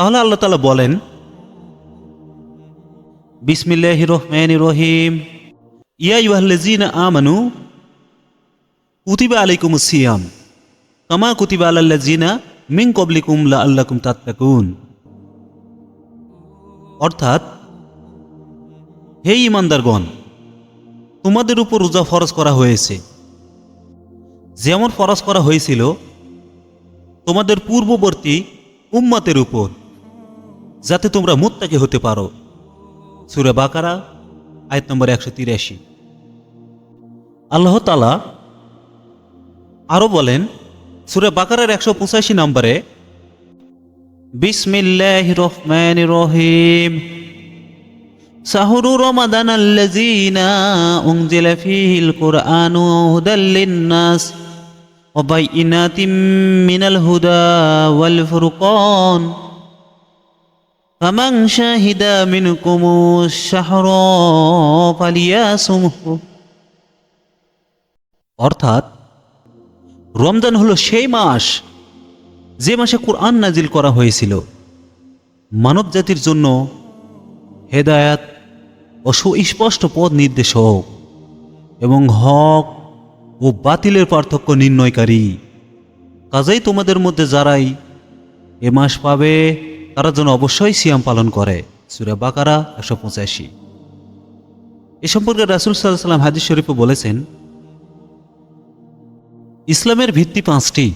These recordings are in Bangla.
তাহলে আল্লাহ তালা বলেন বিসমিল্লাহ রহমান রহিম। ইয়া ইউহাল্লাজিনা আমানু, কুতিবা আলাইকুম সিয়াম। কামা কুতিবা আলাল্লাজিনা মিন কবলিকুম লা আল্লাকুম তাত্তাকুন। অর্থাৎ, হে ইমানদারগণ তোমাদের উপর রোজা ফরজ করা হয়েছে। যেমন ফরজ করা হয়েছিল, তোমাদের পূর্ববর্তী উম্মতের উপর। যাতে তোমরা মুত্তাকি হতে পারো। সুরে বাকারা, আয়াত নম্বর একশো তিরাশি। আল্লাহ তালা আরও বলেন, সুরে বাকারার একশো পঁচাশি নম্বরে বিসমিল্লাহ রহমান রহিম। সাহরু রমাদান মিনাল হুদা ওয়াল ফামাং শাহিদা মিনকুম শাহর ফালিয়াসুমহ। অর্থাৎ রমজান হলো সেই মাস যে মাসে কোরআন নাজিল করা হয়েছিল। মানব জাতির জন্য হেদায়াত ও সুস্পষ্ট পথ নির্দেশক এবং হক ও বাতিলের পার্থক্য নির্ণয়কারী। কাজেই তোমাদের মধ্যে যারাই এ মাস পাবে তারা যেন অবশ্যই সিয়াম পালন করে। সুরা বাকারা একশো পঁচাশি। এ সম্পর্কে রাসুল সাল্লাহ সাল্লাম হাদিস শরীফে বলেছেন, ইসলামের ভিত্তি পাঁচটি।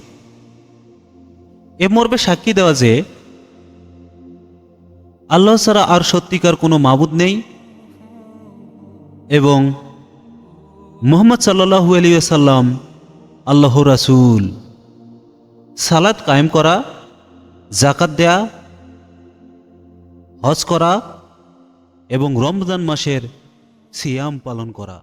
এ মর্মে সাক্ষী দেওয়া যে, আল্লাহ ছাড়া আর সত্যিকার কোনো মাবুদ নেই এবং মোহাম্মদ সাল্লাহু আলিয়াল্লাম আল্লাহ রাসুল। সালাদ কায়েম করা জাকাত দেয়া হজ করা এবং রমজান মাসের সিয়াম পালন করা।